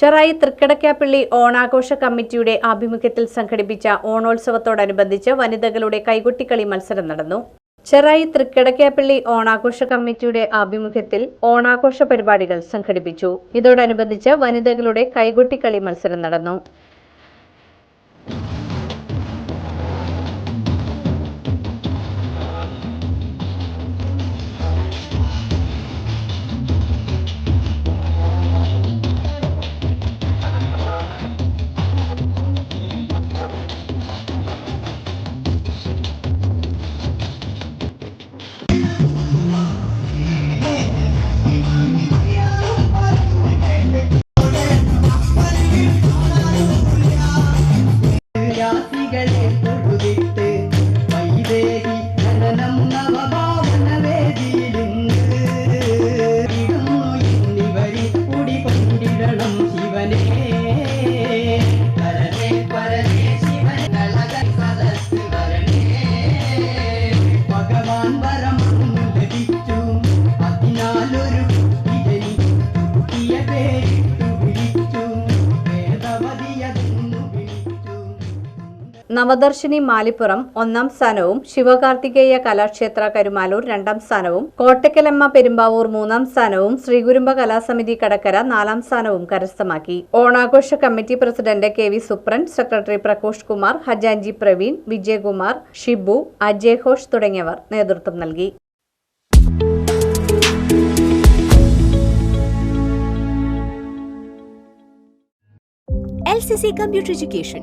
ചെറായി തൃക്കടക്കാപ്പള്ളി ഓണാഘോഷ കമ്മിറ്റിയുടെ ആഭിമുഖ്യത്തിൽ സംഘടിപ്പിച്ച ഓണോത്സവത്തോടനുബന്ധിച്ച് വനിതകളുടെ കൈകൊട്ടിക്കളി മത്സരം നടന്നു. ചെറായി തൃക്കടക്കാപ്പള്ളി ഓണാഘോഷ കമ്മിറ്റിയുടെ ആഭിമുഖ്യത്തിൽ ഓണാഘോഷ പരിപാടികൾ സംഘടിപ്പിച്ചു. ഇതോടനുബന്ധിച്ച് വനിതകളുടെ കൈകൊട്ടിക്കളി മത്സരം നടന്നു. നവദർശിനി മാലിപ്പുറം ഒന്നാം സ്ഥാനവും ശിവകാർത്തികേയ കലാക്ഷേത്ര കരുമാലൂർ രണ്ടാം സ്ഥാനവും കോട്ടക്കലമ്മ പെരുമ്പാവൂർ മൂന്നാം സ്ഥാനവും ശ്രീകുരുമ്പ കലാസമിതി കടക്കര നാലാം സ്ഥാനവും കരസ്ഥമാക്കി ഓണാഘോഷ committee president K V Supran secretary Prakosh Kumar ഹജാൻജി Praveen Vijayakumar Shibu Ajay Ghosh തുടങ്ങിയവർ നേതൃത്വം നൽകി LCC computer Education.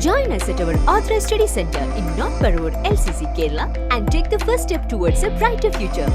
Join us at our Authorized Study Center in North Parur, LCC, Kerala and take the first step towards a brighter future.